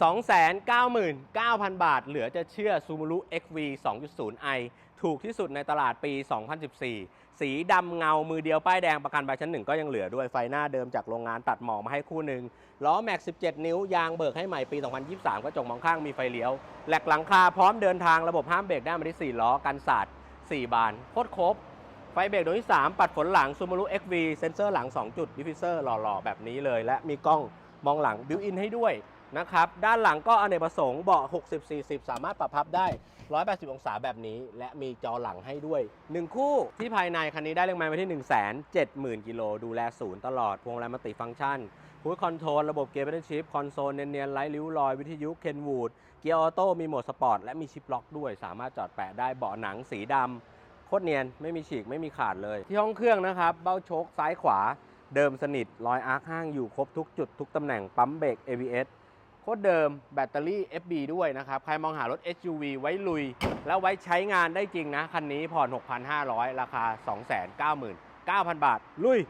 299,000 บาท เหลือจะเชื่อ Subaru XV 2.0i ถูกที่สุดในตลาดปี 2014 สีดำเงา มือเดียวป้ายแดงประกันใบชั้นหนึ่งก็ยังเหลือด้วยไฟหน้าเดิมจากโรงงานตัดหมอกมาให้คู่หนึ่งล้อแม็ก 17 นิ้ว ยางเบิกให้ใหม่ปี 2023ก็จกมองข้างมีไฟเลี้ยว แหลกหลังคาพร้อมเดินทางระบบห้ามเบรกได้มาที่4ล้อกันสาด4 บานโคตรครบ ไฟเบรกดวงที่ 3 ปัดฝนหลัง Subaru XV เซนเซอร์หลัง 2 จุดดิฟฟิเซอร์หล่อๆ แบบนี้เลย และมีกล้องมองหลังบิวอินให้ด้วย นะครับ ด้านหลังก็อเนกประสงค์เบาะ60-40 สามารถปรับพับได้ 180 องศาแบบนี้ และมีจอหลังให้ด้วย 1 คู่ที่ภายในคันนี้ได้เลขไมล์มาที่ 170,000 กิโล ดูแลศูนย์ตลอด พวงมาลัยมัลติฟังก์ชันพูดคอนโทรล ระบบเกียร์เป็นชิป คอนโซล เนียนๆไร้ริ้วรอย วิทยุ เคนวูด เกียร์ออโต้ มีโหมดสปอร์ต และมีชิปล็อกด้วย สามารถจอดแปะได้ เบาะหนังสีดำ โคตรเนียน ไม่มีฉีก ไม่มีขาดเลย ที่ห้องเครื่องนะครับ เบ้าโชคซ้ายขวา เดิมสนิท รอยอาร์คห้างอยู่ครบทุกจุดทุกตำแหน่ง ปั๊มเบรก ABS คตรเดิมแบตเตอรี่ FB ด้วยนะครับ ใครมองหารถ SUV ไว้ลุย แล้วไว้ใช้งานได้จริงนะ คันนี้ผ่อน 6,500 ราคา 299,000 บาท ลุย